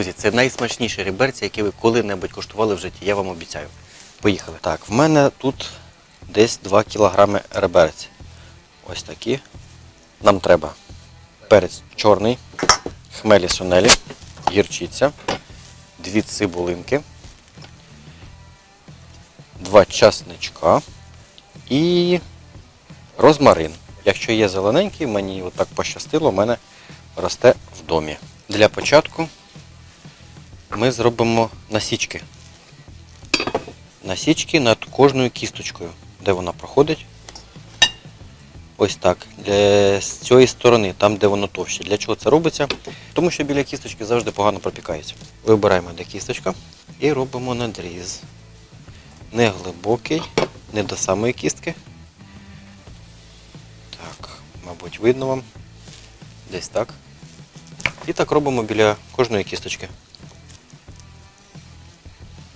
Друзі, це найсмачніші реберці, які ви коли-небудь куштували в житті, я вам обіцяю. Поїхали. Так, в мене тут десь 2 кілограми реберці. Ось такі. Нам треба перець чорний, хмелі сунелі, гірчиця, дві цибулинки, два часничка і розмарин. Якщо є зелененький, мені отак пощастило, у мене росте в домі. Для початку ми зробимо насічки. Насічки над кожною кісточкою, де вона проходить. Ось так. Для, з цієї сторони, там, де воно товще. Для чого це робиться? Тому що біля кісточки завжди погано пропікається. Вибираємо де кісточка і робимо надріз. Не глибокий, не до самої кістки. Так, мабуть, видно вам. Десь так. І так робимо біля кожної кісточки.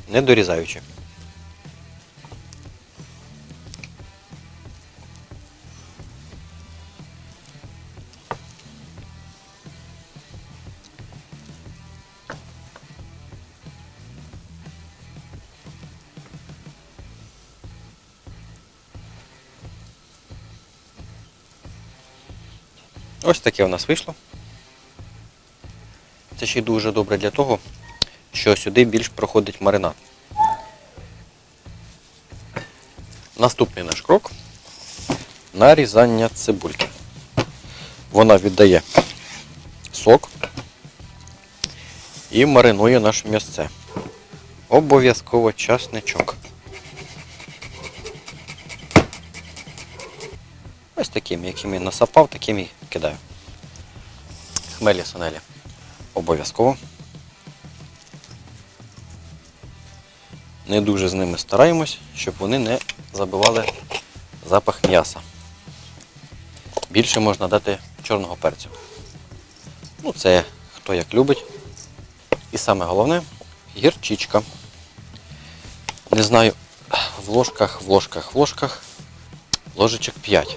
Не дорізаючи. Ось таке у нас вийшло. Це ще дуже добре для того, що сюди більш проходить маринад. Наступний наш крок нарізання цибульки. Вона віддає сок і маринує наше м'ясце. Обов'язково часничок. Ось таким, яким я насапав, таким і кидаю. Хмелі сонелі. Обов'язково. Не дуже з ними стараємось, щоб вони не забивали запах м'яса. Більше можна дати чорного перцю. Ну, це хто як любить. І саме головне гірчичка. Не знаю, в ложках, в ложках, в ложках, ложечок 5.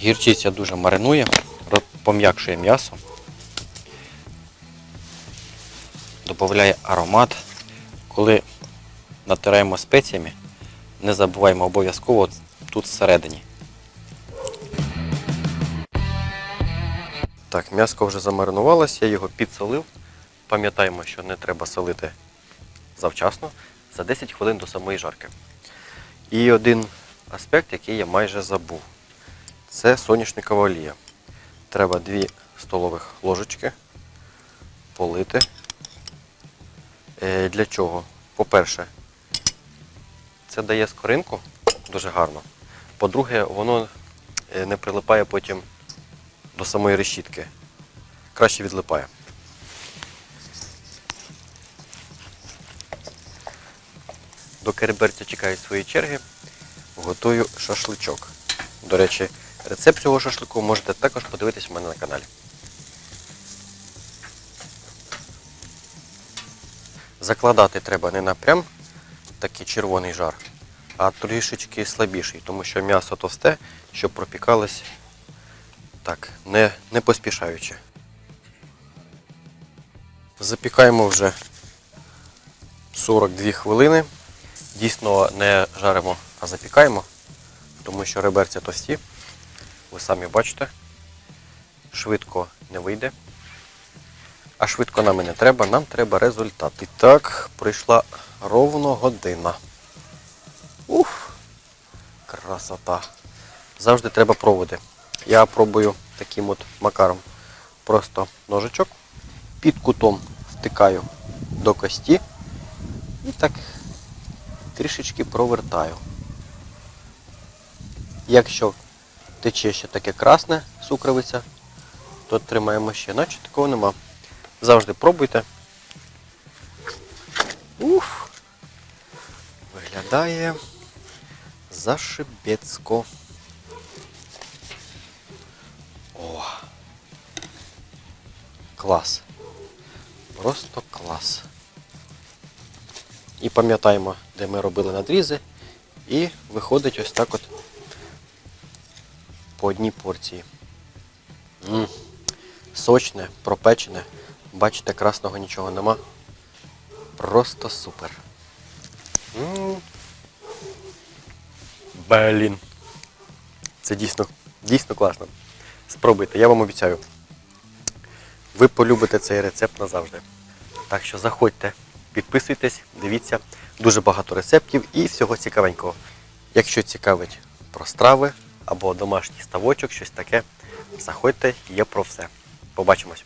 Гірчиця дуже маринує, пом'якшує м'ясо, додає аромат. Коли натираємо спеціями, не забуваємо обов'язково тут всередині. Так, м'яско вже замаринувалось, я його підсолив. Пам'ятаємо, що не треба солити завчасно, за 10 хвилин до самої жарки. І один аспект, який я майже забув. Це соняшникова олія. Треба 2 столових ложечки полити. Е, Для чого? По-перше, це дає скоринку дуже гарно. По-друге, воно е, не прилипає потім до самої решітки. Краще відлипає. Доки реберця чекають своєї черги, готую шашличок. До речі, рецепт цього шашлику можете також подивитись у мене на каналі. Закладати треба не напрям такий червоний жар, а трішечки слабіший, тому що м'ясо товсте, щоб пропікалось так, не, не поспішаючи. Запікаємо вже 42 хвилини. Дійсно не жаримо, а запікаємо, тому що реберця товсті. Ви самі бачите, швидко не вийде. А швидко нам і не треба, нам треба результат. І так, прийшла ровно година. Уф, красота. Завжди треба пробувати. Я пробую таким от макаром. Просто ножичок під кутом втикаю до кості і так трішечки провертаю. Якщо тече ще таке красне сукровиця, то тримаємо ще, наче такого нема. Завжди пробуйте. Уф. Виглядає зашибецько. О. Клас. Просто клас. І пам'ятаємо, де ми робили надрізи. І виходить ось так от по одній порції. М. Сочне, пропечене. Бачите, красного нічого нема. Просто супер. М. Блін. Це дійсно, дійсно класно. Спробуйте, я вам обіцяю. Ви полюбите цей рецепт назавжди. Так що заходьте, підписуйтесь, дивіться. Дуже багато рецептів і всього цікавенького. Якщо цікавить про страви або домашній ставочок, щось таке, заходьте, є про все. Побачимось.